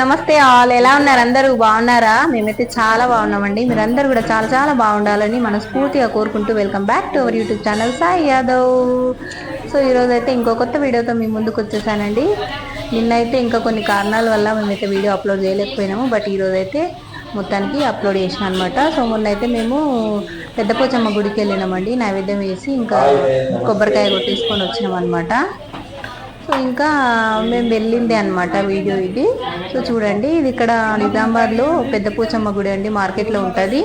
నమస్తే ఆల్. ఎలా ఉన్నారు? అందరూ బాగున్నారా? మేమైతే చాలా బాగున్నామండి. మీరందరూ కూడా చాలా చాలా బాగుండాలని మనస్ఫూర్తిగా కోరుకుంటూ welcome back to our YouTube channel Sai Yadav. So ఈరోజు అయితే ఇంకో కొత్త వీడియోతో మీ ముందుకు వచ్చేసానండి. నిన్నైతే ఇంకా కొన్ని కారణాల వల్ల మేమైతే వీడియో అప్లోడ్ చేయలేకపోయినాము. బట్ ఈరోజు అయితే మొత్తానికి అప్లోడ్ చేసిన అనమాట సో మొన్న అయితే మేము పెద్దపోచమ్మ గుడికి వెళ్ళినామండి. నైవేద్యం వేసి ఇంకా కొబ్బరికాయ కొట్టేసుకొని వచ్చినాం అనమాట సో ఇంకా మేము వెళ్ళింది అనమాట వీడియో ఇది. సో చూడండి ఇది ఇక్కడ నిజామాబాద్లో పెద్ద పూచమ్మ గుడి అండి మార్కెట్లో ఉంటుంది.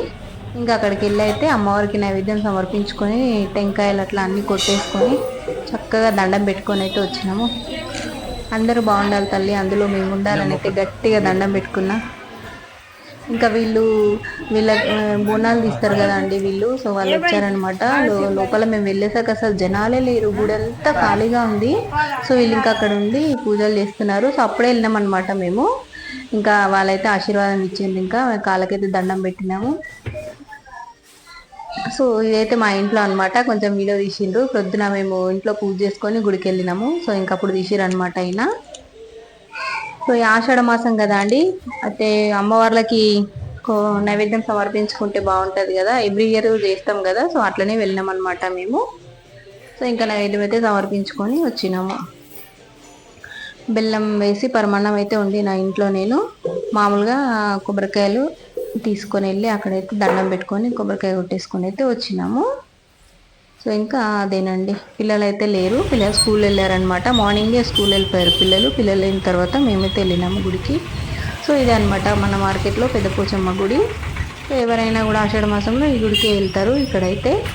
ఇంకా అక్కడికి వెళ్ళి అయితే అమ్మవారికి నైవేద్యం సమర్పించుకొని టెంకాయలు అట్లా అన్నీ కొట్టేసుకొని చక్కగా దండం పెట్టుకొని అయితే వచ్చినాము. అందరూ బాగుండాలి తల్లి అందులో మేము ఉండాలని అయితే గట్టిగా దండం పెట్టుకున్నా. ఇంకా వీళ్ళు వీళ్ళ బోనాలు తీస్తారు కదా అండి వీళ్ళు. సో వాళ్ళు వచ్చారనమాట. లోపల మేము వెళ్ళేసాక అసలు జనాలే లేరు. గుడి అంతా ఖాళీగా ఉంది. సో వీళ్ళు ఇంకా అక్కడ ఉండి పూజలు చేస్తున్నారు. సో అప్పుడే వెళ్ళినాం అనమాట మేము. ఇంకా వాళ్ళైతే ఆశీర్వాదం ఇచ్చింది ఇంకా కాళ్ళకైతే దండం పెట్టినాము. సో ఇదైతే మా ఇంట్లో అనమాట కొంచెం వీడియో తీసిండ్రు. ప్రొద్దున మేము ఇంట్లో పూజ చేసుకొని గుడికి వెళ్ళినాము సో ఇంకప్పుడు తీసిరు అనమాట అయినా సో ఈ ఆషాఢ మాసం కదా అండి. అయితే అమ్మవార్లకి నైవేద్యం సమర్పించుకుంటే బాగుంటుంది కదా. ఎవ్రీ ఇయర్ చేస్తాం కదా. సో అట్లనే వెళ్ళినాం అనమాట మేము. సో ఇంకా నైవేద్యం అయితే సమర్పించుకొని వచ్చినాము. బెల్లం వేసి పరమాన్నం అయితే ఉంది నా ఇంట్లో నేను. మామూలుగా కొబ్బరికాయలు తీసుకొని వెళ్ళి అక్కడైతే దండం పెట్టుకొని కొబ్బరికాయ కొట్టేసుకొని అయితే వచ్చినాము. సో ఇంకా అదేనండి. పిల్లలు అయితే లేరు. పిల్లలు స్కూల్ వెళ్ళారనమాట మార్నింగే స్కూల్ వెళ్ళిపోయారు పిల్లలు. పిల్లలు అయిన తర్వాత మేమైతే వెళ్ళినాము గుడికి. సో ఇదే అనమాట మన మార్కెట్లో పెద్ద పోచమ్మ గుడి. సో ఎవరైనా కూడా ఆషాఢ మాసంలో ఈ గుడికి వెళ్తారు ఇక్కడైతే.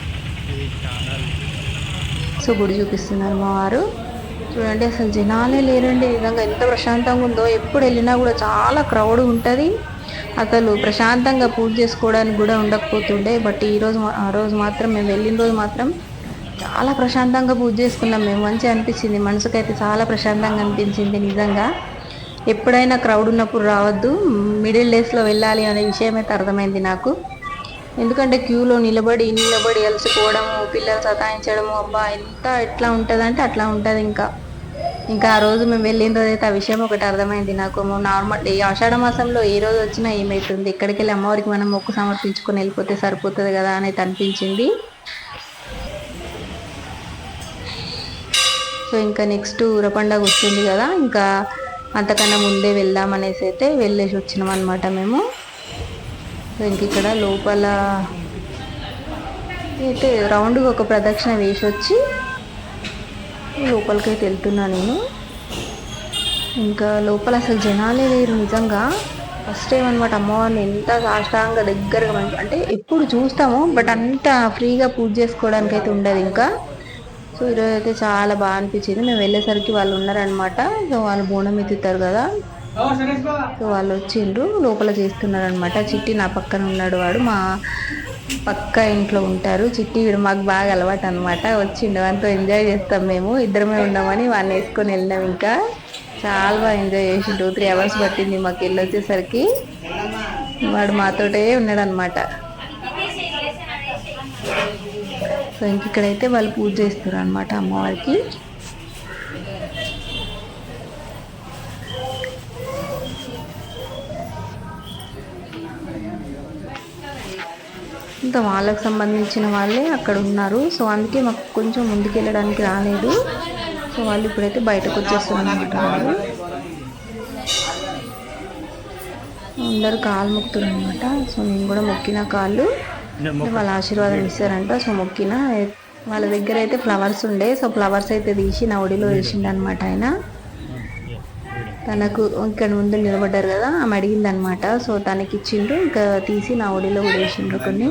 సో గుడి చూపిస్తున్నారు మా వారు. చూడండి అసలు జనాలే లేరండి. నిజంగా ఎంత ప్రశాంతంగా ఉందో. ఎప్పుడు వెళ్ళినా కూడా చాలా క్రౌడ్ ఉంటుంది. అసలు ప్రశాంతంగా పూజ చేసుకోవడానికి కూడా ఉండకపోతుండే బట్ ఈరోజు ఆ రోజు మాత్రం మేము వెళ్ళిన రోజు మాత్రం చాలా ప్రశాంతంగా పూజ చేసుకున్నాం. మేము మంచిగా అనిపించింది. మనసుకైతే చాలా ప్రశాంతంగా అనిపించింది నిజంగా. ఎప్పుడైనా క్రౌడ్ ఉన్నప్పుడు రావద్దు. మిడిల్ డేస్లో వెళ్ళాలి అనే విషయం అయితే అర్థమైంది నాకు. ఎందుకంటే క్యూలో నిలబడి నిలబడి అలసిపోవడము పిల్లలు సతాయించడము అబ్బా ఎంత ఎట్లా ఉంటుందంటే అట్లా ఉంటుంది ఇంకా. ఇంకా ఆ రోజు మేము వెళ్ళిన రోజు అయితే ఆ విషయం ఒకటి అర్థమైంది. నాకు నార్మల్ ఈ ఆషాఢ మాసంలో ఏ రోజు వచ్చినా ఏమవుతుంది ఇక్కడికి వెళ్ళి అమ్మవారికి మనం మొక్కు సమర్పించుకొని వెళ్ళిపోతే సరిపోతుంది కదా అనేది అనిపించింది. సో ఇంకా నెక్స్ట్ ఊర పండగ వస్తుంది కదా ఇంకా అంతకన్నా ముందే వెళ్దాం అనేసి అయితే వెళ్ళేసి వచ్చినాం అనమాట మేము. సో ఇంక ఇక్కడ లోపల అయితే రౌండ్గా ఒక ప్రదక్షిణ వేసి వచ్చి లోపలికైతే వెళ్తున్నా నేను. ఇంకా లోపల అసలు జనాలే లేరు నిజంగా. ఫస్ట్ టైం అనమాట అమ్మవారిని ఎంత సాష్టాంగ దగ్గరగా అంటే ఎప్పుడు చూస్తాము బట్ అంత ఫ్రీగా పూజ చేసుకోవడానికి అయితే ఉండదు ఇంకా. సో ఈరోజు అయితే చాలా బాగా అనిపించింది. మేము వెళ్ళేసరికి వాళ్ళు ఉన్నారనమాట సో వాళ్ళు బోనం ఎత్తుతారు కదా. సో వాళ్ళు వచ్చిండ్రు లోపల చేస్తున్నారు అనమాట చిట్టి నా పక్కన ఉన్నాడు వాడు మా పక్క ఇంట్లో ఉంటారు. చిట్టి వీడు మాకు బాగా అలవాటు అనమాట వచ్చిండు అంతా ఎంజాయ్ చేస్తాం మేము. ఇద్దరమే ఉన్నామని వాడిని వేసుకొని వెళ్ళినాం ఇంకా. చాలా బాగా ఎంజాయ్ చేసి టూ త్రీ అవర్స్ పట్టింది మాకు వెళ్ళి వచ్చేసరికి వాడు మాతోటే ఉన్నాడు అనమాట సో ఇంక ఇక్కడైతే వాళ్ళు పూజ చేస్తారు అనమాట అమ్మవారికి. ఇంకా వాళ్ళకు సంబంధించిన వాళ్ళే అక్కడ ఉన్నారు. సో అందుకే మాకు కొంచెం ముందుకు వెళ్ళడానికి రాలేదు. సో వాళ్ళు ఇప్పుడైతే బయటకు వచ్చేస్తున్నారు వాళ్ళు. అందరు కాలు మొక్కుతున్నారు అనమాట సో నేను కూడా మొక్కిన కాళ్ళు. వాళ్ళ ఆశీర్వాదం ఇస్తారంట. సో మొక్కిన. వాళ్ళ దగ్గర అయితే ఫ్లవర్స్ ఉండే. సో ఫ్లవర్స్ అయితే తీసి నా ఒడిలో వేసిండు అనమాట ఆయన. తనకు ఇక్కడ ముందు నిలబడ్డారు కదా ఆమె అడిగింది అనమాట సో తనకి ఇచ్చిండ్రు ఇంకా తీసి నా ఒడిలో కూడా వేసిండ్రు కొన్ని.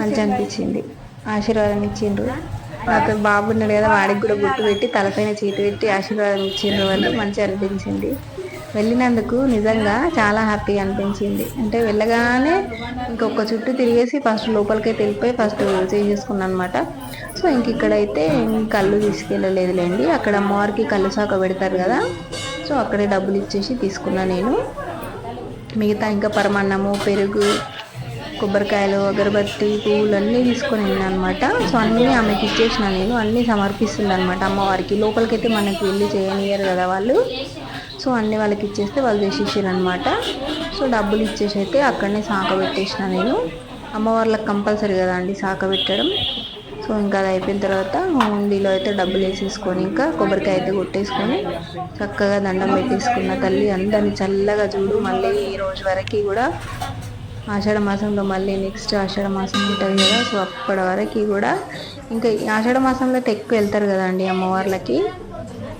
మంచి అనిపించింది. ఆశీర్వాదం ఇచ్చిండ్రు. నాకు బాబు ఉన్నాడు కదా వాడికి కూడా గుట్టు పెట్టి తలపైన చీటి పెట్టి ఆశీర్వాదం ఇచ్చిండ్రు వాళ్ళు. మంచిగా అనిపించింది. వెళ్ళినందుకు నిజంగా చాలా హ్యాపీగా అనిపించింది. అంటే వెళ్ళగానే ఇంకొక చుట్టూ తిరిగేసి ఫస్ట్ లోపలికి వెళ్ళిపోయి ఫస్ట్ చేసేసుకున్నాను అనమాట సో ఇంక ఇక్కడైతే కళ్ళు తీసుకెళ్ళలేదులేండి. అక్కడ అమ్మవారికి కళ్ళు సాక పెడతారు కదా. సో అక్కడే డబ్బులు ఇచ్చేసి తీసుకున్నా నేను. మిగతా ఇంకా పరమాన్నము పెరుగు కొబ్బరికాయలు అగరబత్తి పువ్వులు అన్నీ తీసుకొని వెళ్ళిన అనమాట సో అన్నీ ఆమెకి ఇచ్చేసిన నేను. అన్నీ సమర్పిస్తుంది అనమాట అమ్మవారికి. లోపలికి అయితే మనకి వెళ్ళి చేయనియరు కదా వాళ్ళు. సో అన్ని వాళ్ళకి ఇచ్చేస్తే వాళ్ళు చేసేసారు అనమాట సో డబ్బులు ఇచ్చేసి అయితే అక్కడనే సాక పెట్టేసిన నేను. అమ్మవార్లకు కంపల్సరీ కదా అండి సాక పెట్టడం. సో ఇంకా అది అయిపోయిన తర్వాత హుండీలో అయితే డబ్బులు వేసేసుకొని ఇంకా కొబ్బరికాయ అయితే కొట్టేసుకొని చక్కగా దండం పెట్టేసుకున్న తల్లి అందరిని చల్లగా చూడు. మళ్ళీ ఈ రోజు వరకు కూడా ఆషాఢ మాసంలో మళ్ళీ నెక్స్ట్ ఆషాఢ మాసం ఉంటుంది కదా. సో అప్పటి వరకు కూడా ఇంకా ఆషాఢ మాసంలో ఎక్కువ వెళ్తారు కదండి అమ్మవార్లకి.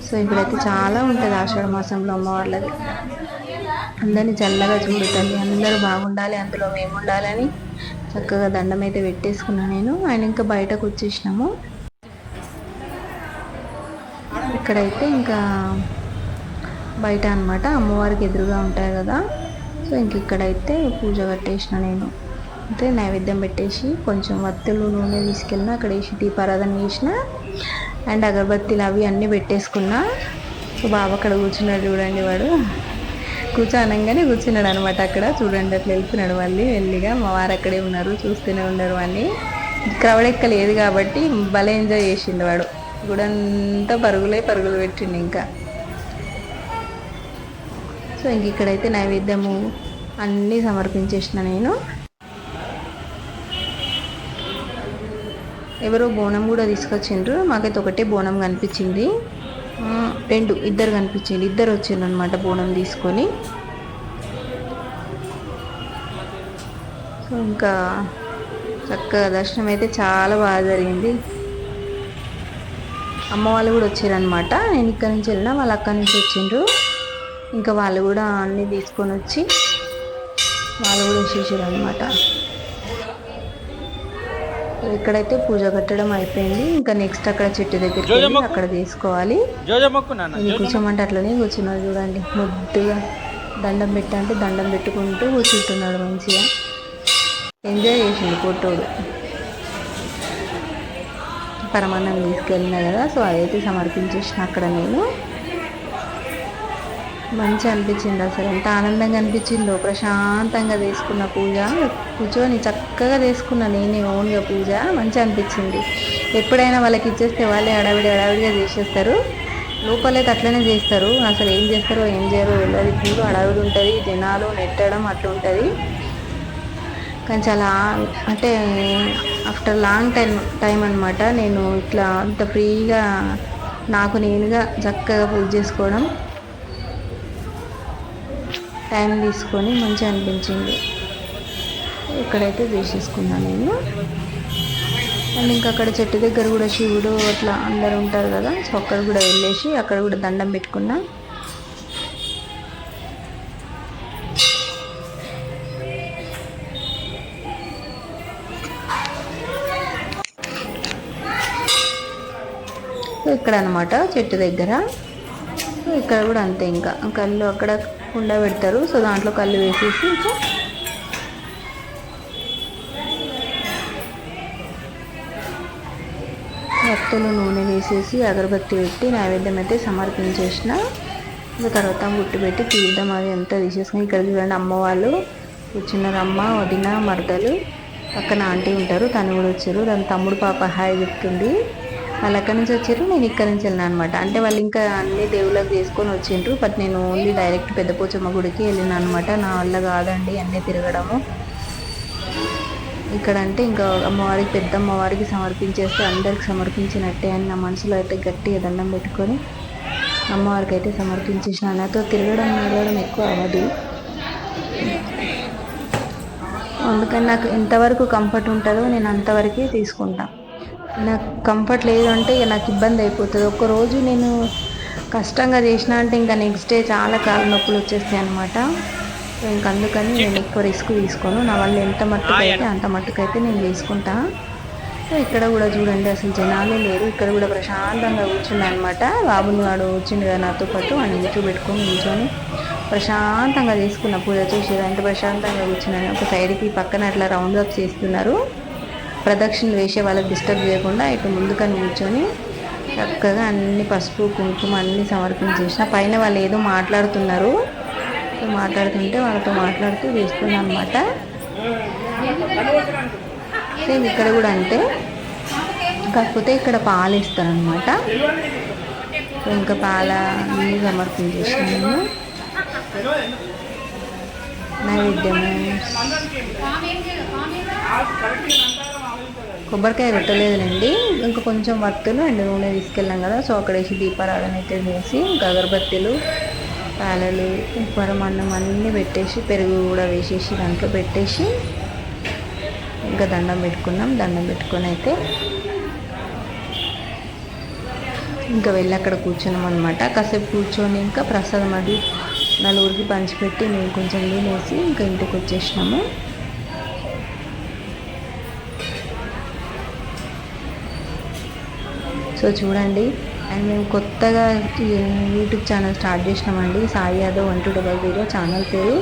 సో ఇప్పుడైతే చాలా ఉంటుంది ఆషాఢ మాసంలో అమ్మవార్లకి అందరినీ చల్లగా చూడు తల్లి. అందరూ బాగుండాలి అందులో మేము ఉండాలని చక్కగా దండం అయితే పెట్టేసుకున్నాను నేను. ఆయన ఇంకా బయటకు వచ్చేసినాము. ఇక్కడైతే ఇంకా బయట అనమాట అమ్మవారికి ఎదురుగా ఉంటాయి కదా. సో ఇంక ఇక్కడైతే పూజ కట్టేసిన నేను. అంటే నైవేద్యం పెట్టేసి కొంచెం వత్తులు నూనె తీసుకెళ్ళిన అక్కడ వేసి దీపారాధన చేసిన. అండ్ అగరబత్తీలు అవి అన్నీ పెట్టేసుకున్నా. సో బాబు అక్కడ కూర్చున్నాడు చూడండి వాడు. కూర్చో అనగానే కూర్చున్నాడు అనమాట అక్కడ. చూడండి అట్లా వెళ్తున్నాడు మళ్ళీ. వెళ్ళిగా మా వారు అక్కడే ఉన్నారు చూస్తూనే ఉన్నారు అని క్రౌడ్ ఎక్కలేదు కాబట్టి భలే ఎంజాయ్ చేసిండు వాడు. గుడంతా పరుగులే పరుగులు పెట్టిండు ఇంకా. సో ఇంక ఇక్కడైతే నైవేద్యము అన్నీ సమర్పించేసిన నేను. ఎవరో బోనం కూడా తీసుకొచ్చిండ్రు. మాకైతే ఒకటే బోనం కనిపించింది. రెండు ఇద్దరు కనిపించింది ఇద్దరు వచ్చిండ్రు అనమాట బోనం తీసుకొని. సో ఇంకా చక్కగా దర్శనం అయితే చాలా బాగా జరిగింది. అమ్మ వాళ్ళు కూడా వచ్చారనమాట నేను ఇక్కడి నుంచి వెళ్ళినా వాళ్ళు అక్కడి నుంచి వచ్చిండ్రు. ఇంకా వాళ్ళు కూడా అన్నీ తీసుకొని వచ్చి వాళ్ళు కూడా వచ్చేసారు అనమాట ఇక్కడైతే పూజ కట్టడం అయిపోయింది. ఇంకా నెక్స్ట్ అక్కడ చెట్టు దగ్గరికి అక్కడ తీసుకోవాలి. కూర్చోమంటే అట్లనే కూర్చున్నాడు చూడండి. ముద్దుగా దండం పెట్టంటే దండం పెట్టుకుంటూ కూర్చుంటున్నాడు మంచిగా. ఎంజాయ్ చేసిండు ఫోటోడు పరమాన్నం తీసుకెళ్ళినా కదా సో అదైతే సమర్పించేసిన అక్కడ నేను. మంచి అనిపించింది అసలు. ఎంత ఆనందంగా అనిపించిందో. ప్రశాంతంగా తీసుకున్న పూజ. కూర్చొని చక్కగా తీసుకున్న నేనే ఓన్గా పూజ. మంచి అనిపించింది. ఎప్పుడైనా వాళ్ళకి ఇచ్చేస్తే వాళ్ళే అడవిడి అడవిడిగా చేసేస్తారు. లోపలైతే అట్లనే చేస్తారు. అసలు ఏం చేస్తారో ఏం చేయరో వెళ్ళదు పూలు అడవిడి ఉంటుంది. జనాలు నెట్టడం అట్లా ఉంటుంది. కానీ చాలా అంటే ఆఫ్టర్ లాంగ్ టైం టైం అనమాట నేను ఇట్లా అంత ఫ్రీగా నాకు నేనుగా చక్కగా పూజ చేసుకోవడం. టైం తీసుకొని మంచిగా అనిపించింది. ఇక్కడైతే వేసేసుకున్నాను నేను. అండ్ ఇంకా అక్కడ చెట్టు దగ్గర కూడా శివుడు అట్లా అందరు ఉంటారు కదా సో అక్కడ కూడా వెళ్ళేసి అక్కడ కూడా దండం పెట్టుకున్నా. ఇక్కడ అనమాట చెట్టు దగ్గర. ఇక్కడ కూడా అంతే ఇంకా. కళ్ళు అక్కడ కుండ పెడతారు. సో దాంట్లో కళ్ళు వేసేసి ఇంకా భక్తులు నూనె వేసేసి అగరబత్తి పెట్టి నైవేద్యం అయితే సమర్పించేసిన. ఇంకా తర్వాత గుట్టు పెట్టి తీర్థం అది అంతా తీసేసుకుని ఇక్కడ చూడండి అమ్మ వాళ్ళు వదిన మరదలు. పక్కన ఆంటీ ఉంటారు. తను కూడా వచ్చారు. దాని తమ్ముడు పాప హాయ్ చెప్తుంది. వాళ్ళు అక్కడ నుంచి వచ్చారు నేను ఇక్కడ నుంచి వెళ్ళినా అనమాట అంటే వాళ్ళు ఇంకా అన్ని దేవుళ్ళకి చేసుకొని వచ్చిండ్రు బట్ నేను ఓన్లీ డైరెక్ట్ పెద్ద పోచమ్మ గుడికి వెళ్ళిన అనమాట నా వల్ల కాదండి అన్నీ తిరగడము. ఇక్కడ అంటే ఇంకా అమ్మవారికి పెద్ద అమ్మవారికి సమర్పించేస్తే అందరికి సమర్పించినట్టే అని నా మనసులో అయితే గట్టిగా దండం పెట్టుకొని అమ్మవారికి అయితే సమర్పించేసిన. నాతో తిరగడం వెళ్ళడం ఎక్కువ అవ్వదు. అందుకని నాకు ఎంతవరకు కంఫర్ట్ ఉంటుందో నేను అంతవరకే తీసుకుంటాను నాకు కంఫర్ట్ లేదు అంటే ఇక నాకు ఇబ్బంది అయిపోతుంది. ఒకరోజు నేను కష్టంగా చేసిన అంటే ఇంకా నెక్స్ట్ డే చాలా కాళ్ళ నొప్పులు వచ్చేస్తాయి అనమాట ఇంక అందుకని నేను ఎక్కువ రిస్క్ తీసుకోను. నా వల్ల ఎంత మట్టుకైతే అంత మట్టుకైతే నేను తీసుకుంటా ఇక్కడ కూడా చూడండి అసలు జనాలే లేరు. ఇక్కడ కూడా ప్రశాంతంగా కూర్చున్నా అనమాట బాబుని వాడు వచ్చిండు కదా నాతో పాటు. అని ఇంట్లో పెట్టుకొని కూర్చొని ప్రశాంతంగా తీసుకున్న పూజ చూసేది అంత ప్రశాంతంగా కూర్చున్నాను. ఒక సైడ్కి పక్కన అట్లా రౌండ్ అప్ చేస్తున్నారు. ప్రదక్షిణ వేసే వాళ్ళకి డిస్టర్బ్ చేయకుండా ఇటు ముందుగా కూర్చొని చక్కగా అన్ని పసుపు కుంకుమ అన్నీ సమర్పించేసిన పైన వాళ్ళు ఏదో మాట్లాడుతున్నారు. మాట్లాడుతుంటే వాళ్ళతో మాట్లాడుతూ చేస్తున్నా అనమాట సేమ్ ఇక్కడ కూడా అంటే కాకపోతే ఇక్కడ పాలు ఇస్తారనమాట ఇంకా పాల అన్నీ సమర్పించేసినాము నైవేద్యము. కొబ్బరికాయ పెట్టలేదులేండి. ఇంకా కొంచెం వత్తులు అండ్ నూనె తీసుకెళ్ళాం కదా సో అక్కడ వేసి దీపారాధన అయితే చేసి ఇంకా అగరబత్తీలు పాలలు పరమాన్నం అన్నీ పెట్టేసి పెరుగు కూడా వేసేసి దాంట్లో పెట్టేసి ఇంకా దండం పెట్టుకున్నాం. దండం పెట్టుకొని అయితే ఇంకా వెళ్ళి అక్కడ కూర్చున్నాం అనమాట కాసేపు కూర్చొని ఇంకా ప్రసాదం అది నలుగురికి పంచిపెట్టి మేము కొంచెం తినేసి ఇంకా ఇంటికి వచ్చేసినాము. సో చూడండి. అండ్ మేము కొత్తగా యూట్యూబ్ ఛానల్ స్టార్ట్ చేసినామండి. Sai Yadav one two double zero channel పేరు.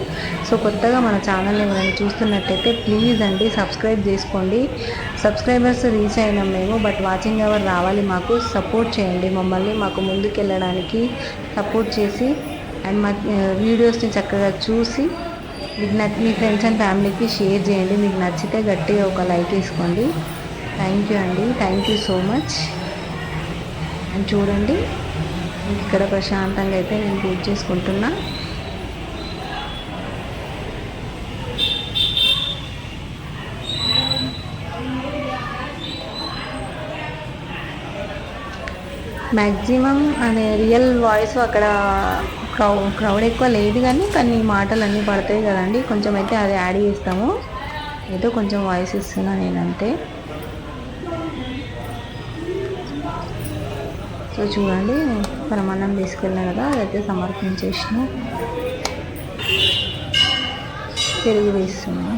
సో కొత్తగా మన ఛానల్ ఏమైనా చూస్తున్నట్టయితే ప్లీజ్ అండి సబ్స్క్రైబ్ చేసుకోండి. సబ్స్క్రైబర్స్ రీచ్ అయినాం మేము బట్ వాచింగ్ అవర్ రావాలి మాకు. సపోర్ట్ చేయండి మమ్మల్ని మాకు ముందుకెళ్ళడానికి సపోర్ట్ చేసి అండ్ మా వీడియోస్ని చక్కగా చూసి మీకు నచ్చ మీ ఫ్రెండ్స్ అండ్ ఫ్యామిలీకి షేర్ చేయండి. మీకు నచ్చితే గట్టిగా ఒక లైక్ వేసుకోండి. థ్యాంక్ యూ అండి. Thank you so much. And చూడండి. ఇక్కడ ప్రశాంతంగా అయితే నేను పూజ చేసుకుంటున్నా. మ్యాక్సిమం అనే రియల్ వాయిస్ అక్కడ క్రౌ క్రౌడ్ ఎక్కువ లేదు కానీ కానీ మాటలు అన్నీ పడతాయి కదండి. కొంచెం అయితే అది యాడ్ చేస్తాము. ఏదో కొంచెం వాయిస్ ఇస్తున్నా నేనంతే సో చూడండి పరమాన్నం తీసుకెళ్ళినా కదా అదైతే సమర్పించేసిన. పెరుగు వేస్తున్నా.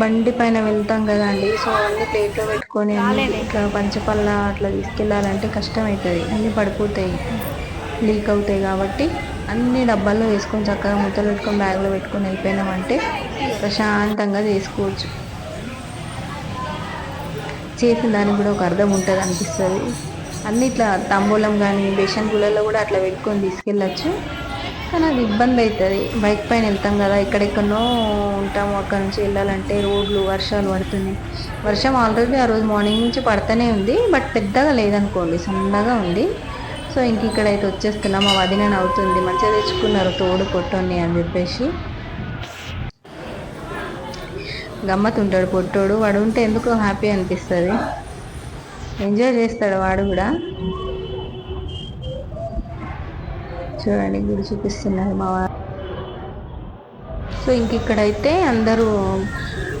బండి పైన వెళ్తాం కదండి సో అన్ని ప్లేట్లో పెట్టుకొని ఇట్లా పంచపల్ల అట్లా తీసుకెళ్ళాలంటే కష్టం అవుతుంది అన్నీ పడిపోతాయి లీక్ అవుతాయి కాబట్టి అన్ని డబ్బాల్లో వేసుకొని చక్కగా ముద్దలు పెట్టుకొని బ్యాగ్లో పెట్టుకొని వెళ్ళిపోయినామంటే ప్రశాంతంగా చేసుకోవచ్చు. చేసిన దానికి కూడా ఒక అర్థం ఉంటుంది అనిపిస్తుంది. అన్ని ఇట్లా తాంబూలం కానీ బేషన్ గుళ్ళలో కూడా అట్లా పెట్టుకొని తీసుకెళ్ళచ్చు. కానీ అది ఇబ్బంది అవుతుంది బైక్ పైన వెళ్తాం కదా ఎక్కడెక్కడో ఉంటాము. అక్కడ నుంచి వెళ్ళాలంటే రోడ్లు వర్షాలు పడుతున్నాయి. వర్షం ఆల్రెడీ ఆ రోజు మార్నింగ్ నుంచి పడుతూనే ఉంది. బట్ పెద్దగా లేదనుకోండి సన్నగా ఉంది. సో ఇంక ఇక్కడైతే వచ్చేస్తున్నాం. మా వదిన అవుతుంది మంచిగా తెచ్చుకున్నారు తోడు కొట్టని అని చెప్పేసి. గమ్మత్ ఉంటాడు పొట్టోడు. వాడు ఉంటే ఎందుకో హ్యాపీ అనిపిస్తుంది. ఎంజాయ్ చేస్తాడు వాడు కూడా. చూడండి గుడి చూపిస్తున్నారు మా వారు. సో ఇంక ఇక్కడైతే అందరూ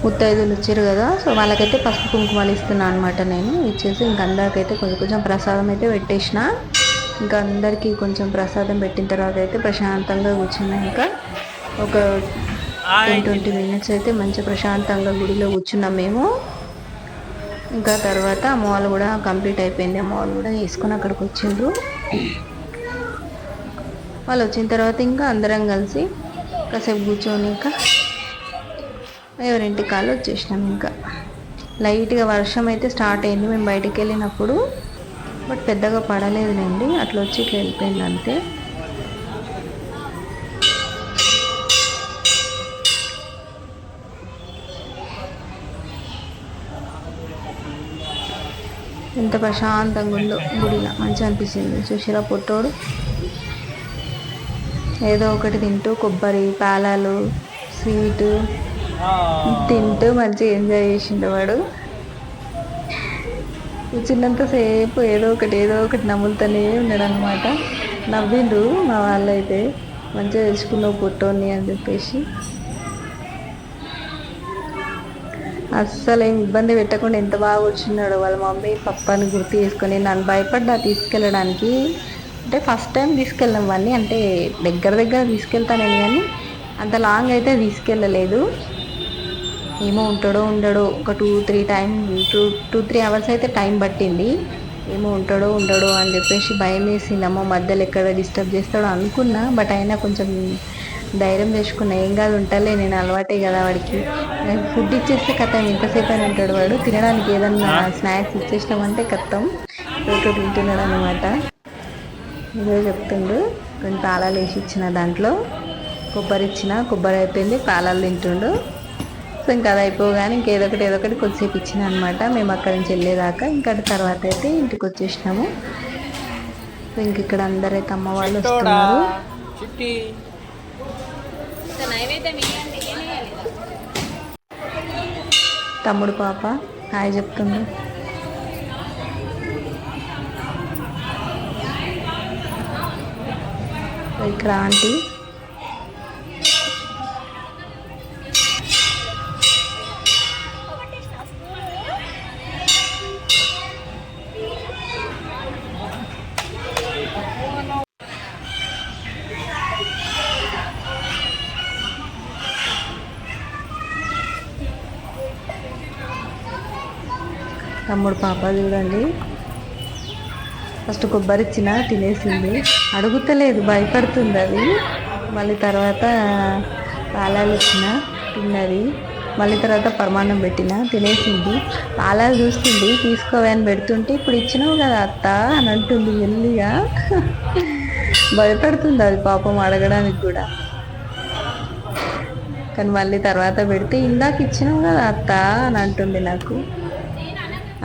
ముత్తైదులు వచ్చారు కదా. సో వాళ్ళకైతే పసుపు కుంకుమలు ఇస్తున్నాను అనమాట నేను. ఇచ్చేసి ఇంక అందరికైతే కొంచెం కొంచెం ప్రసాదం అయితే పెట్టేసిన. ఇంకా అందరికీ కొంచెం ప్రసాదం పెట్టిన తర్వాత అయితే ప్రశాంతంగా కూర్చున్నా ఇంకా. ఒక టెన్ ట్వంటీ మినిట్స్ అయితే మంచి ప్రశాంతంగా గుడిలో కూర్చున్నాం మేము. ఇంకా తర్వాత అమ్మవాళ్ళు కూడా కంప్లీట్ అయిపోయింది. అమ్మవాళ్ళు కూడా వేసుకొని అక్కడికి వచ్చిండ్రు. వాళ్ళు వచ్చిన తర్వాత ఇంకా అందరం కలిసి కాసేపు కూర్చొని ఇంకా ఎవరింటి కాళ్ళు వచ్చేసినాం ఇంకా. లైట్గా వర్షం అయితే స్టార్ట్ అయింది. మేము బయటికి వెళ్ళినప్పుడు బట్ పెద్దగా పడలేదులేండి. అట్లా వచ్చి ఇట్లా వెళ్ళిపోయింది అంతే. ఎంత ప్రశాంతంగా ఉందో గుడిలో. మంచిగా అనిపించింది చూసిరా పొట్టోడు. ఏదో ఒకటి తింటూ కొబ్బరి పాలాలు స్వీటు తింటూ మంచిగా ఎంజాయ్ చేసిండు వాడు. కూర్చున్నంతసేపు ఏదో ఒకటి ఏదో ఒకటి నమ్ములుతూనే ఉన్నాడు అనమాట నవ్విండు మా వాళ్ళైతే. మంచిగా తెలుసుకున్నావు పొట్టోని అని చెప్పేసి. అస్సలు ఏం ఇబ్బంది పెట్టకుండా ఎంత బాగా కూర్చున్నాడు వాళ్ళ మమ్మీ పప్పాని గుర్తు చేసుకొని నన్ను భయపడ్డా తీసుకెళ్ళడానికి. అంటే ఫస్ట్ టైం తీసుకెళ్ళాం వాడిని అంటే దగ్గర దగ్గర తీసుకెళ్తాను కానీ అంత లాంగ్ అయితే తీసుకెళ్ళలేదు. ఏమో ఉంటాడో ఉండడో ఒక two three time two two three hours అయితే టైం పట్టింది. ఏమో ఉంటాడో ఉండడో అని చెప్పేసి భయం వేసిందమ్మో మధ్యలో ఎక్కడ డిస్టర్బ్ చేస్తాడో అనుకున్నా బట్ అయినా కొంచెం ధైర్యం తెచ్చుకున్నా ఏం కాదు ఉంటాలే నేను అలవాటే కదా వాడికి. ఫుడ్ ఇచ్చేస్తే కథం ఎంతసేపు అని ఉంటాడు వాడు. తినడానికి ఏదన్నా స్నాక్స్ ఇచ్చేసినామంటే కత్తం రోజు తింటున్నాడు అనమాట ఇదే చెప్తుండు. కొన్ని తాళాలు వేసి ఇచ్చిన దాంట్లో. కొబ్బరి ఇచ్చిన కొబ్బరి అయిపోయింది పాలాలు తింటుండు. సో ఇంకా అది అయిపోగానే ఇంకేదో ఒకటి ఏదో ఒకటి కొద్దిసేపు ఇచ్చిన అనమాట మేము అక్కడి నుంచి వెళ్ళేదాకా ఇంకా తర్వాత అయితే ఇంటికి వచ్చేసినాము. సో ఇంక ఇక్కడ అందరైతే అమ్మ వాళ్ళు వస్తున్నారు. తమ్ముడు పాప హాయ్ చెప్తుంది ఇక్కడ ఆంటీ. తమ్ముడు పాప చూడండి. ఫస్ట్ కొబ్బరి ఇచ్చిన తినేసింది. అడుగుతలేదు భయపడుతుంది అది. మళ్ళీ తర్వాత పాలాలు ఇచ్చిన తిన్నది. మళ్ళీ తర్వాత పరమాన్నం పెట్టిన తినేసింది. పాలాలు చూస్తుంది తీసుకోవని అని పెడుతుంటే ఇప్పుడు ఇచ్చినావు కదా అత్త అని అంటుంది ఎల్లిగా భయపడుతుంది అది పాపం అడగడానికి కూడా. కానీ మళ్ళీ తర్వాత పెడితే ఇందాక ఇచ్చినావు కదా అత్త అని అంటుంది నాకు.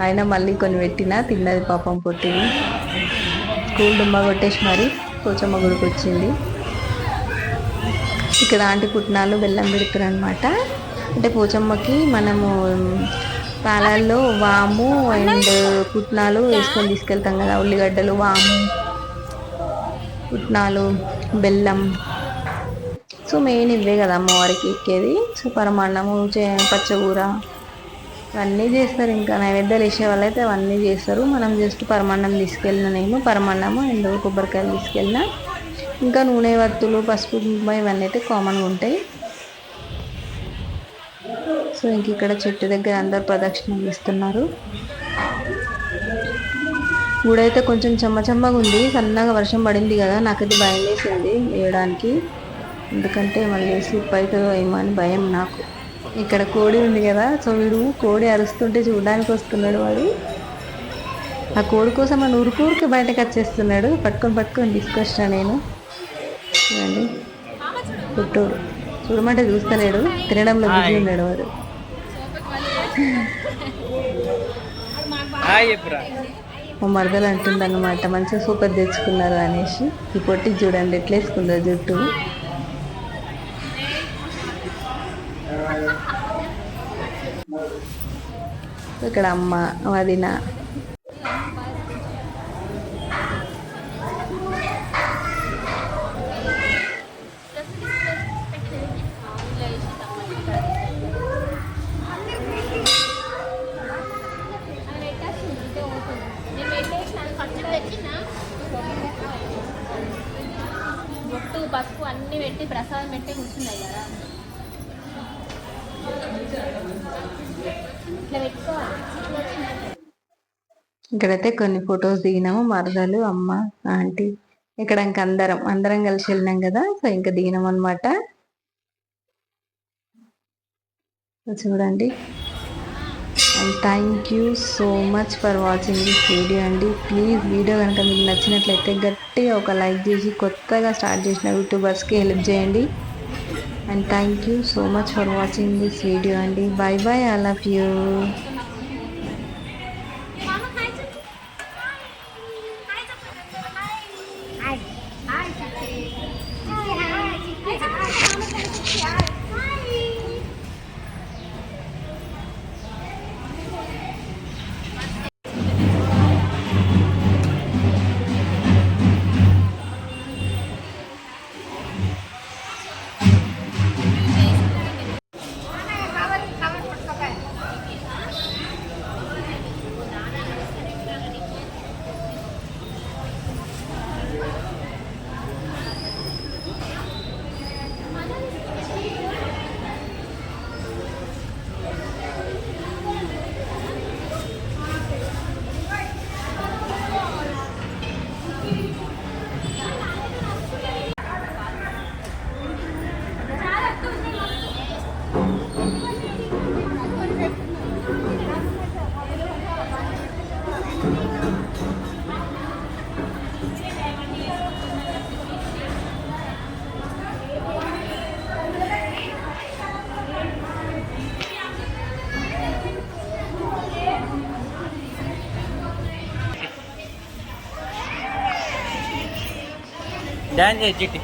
ఆయన మళ్ళీ కొన్ని పెట్టినా తిన్నది పాపం పొట్టింది. స్కూల్ డుమ్మ కొట్టేసి మరి పోచమ్మ గుడికి వచ్చింది. ఇక్కడ ఆంటి పుట్నాలు బెల్లం పెడతారు అనమాట అంటే పోచమ్మకి మనము పాలల్లో వాము అండ్ పుట్నాలు వేసుకొని తీసుకెళ్తాం కదా ఉల్లిగడ్డలు వాము పుట్నాలు బెల్లం. సో మెయిన్ ఇవే కదా అమ్మవారికి ఎక్కేది. సో పరమాన్నము పచ్చకూర ఇవన్నీ చేస్తారు. ఇంకా నైవేద్యాలు వేసే వాళ్ళైతే అవన్నీ చేస్తారు. మనం జస్ట్ పరమాన్నం తీసుకెళ్ళిన నేను పరమాన్నము అండ్ కొబ్బరికాయలు తీసుకెళ్ళిన. ఇంకా నూనె వత్తులు పసుపు కుంకుమ ఇవన్నీ అయితే కామన్గా ఉంటాయి. సో ఇంక ఇక్కడ చెట్టు దగ్గర అందరు ప్రదక్షిణం ఇస్తున్నారు గుడైతే కొంచెం చెమ్మ చెమ్మగా ఉంది. సన్నగా వర్షం పడింది కదా నాకైతే భయం వేసింది వేయడానికి. ఎందుకంటే మళ్ళీ స్లిప్ అవుతుందో ఏమో అని భయం నాకు. ఇక్కడ కోడి ఉంది కదా సో వీడు కోడి అరుస్తుంటే చూడడానికి వస్తున్నాడు వాడు. ఆ కోడి కోసం మన ఉరుకూరికి బయటకు వచ్చేస్తున్నాడు. పట్టుకొని పట్టుకొని తీసుకొచ్చిన నేను. చూడండి. పుట్టోడు చూడమంటే చూస్తలేడు. తినడంలో బిజీ ఉన్నాడు వాడు. మా మరదలు అంటుంది అనమాట మంచిగా సూపర్ తెచ్చుకున్నారు అనేసి. ఈ పొట్టి చూడండి ఎట్లా వేసుకుందో జుట్టు. ఇక్కడ అమ్మ వదిన. పసుపు అన్ని పెట్టి ప్రసాదం పెట్టి కూర్చున్నాయి కదా. ఇక్కడైతే కొన్ని ఫొటోస్ దిగినాము మరదలు అమ్మ ఆంటీ. ఇక్కడ ఇంక అందరం అందరం కలిసి వెళ్ళినాం కదా సో ఇంకా దిగినాం అనమాట చూడండి. And thank you so much for watching this video అండి. ప్లీజ్ వీడియో కనుక మీకు నచ్చినట్లయితే గట్టిగా ఒక లైక్ చేసి కొత్తగా స్టార్ట్ చేసిన యూట్యూబర్స్కి హెల్ప్ చేయండి. And thank you so much for watching this video అండి bye bye all of you डैन एच जी टी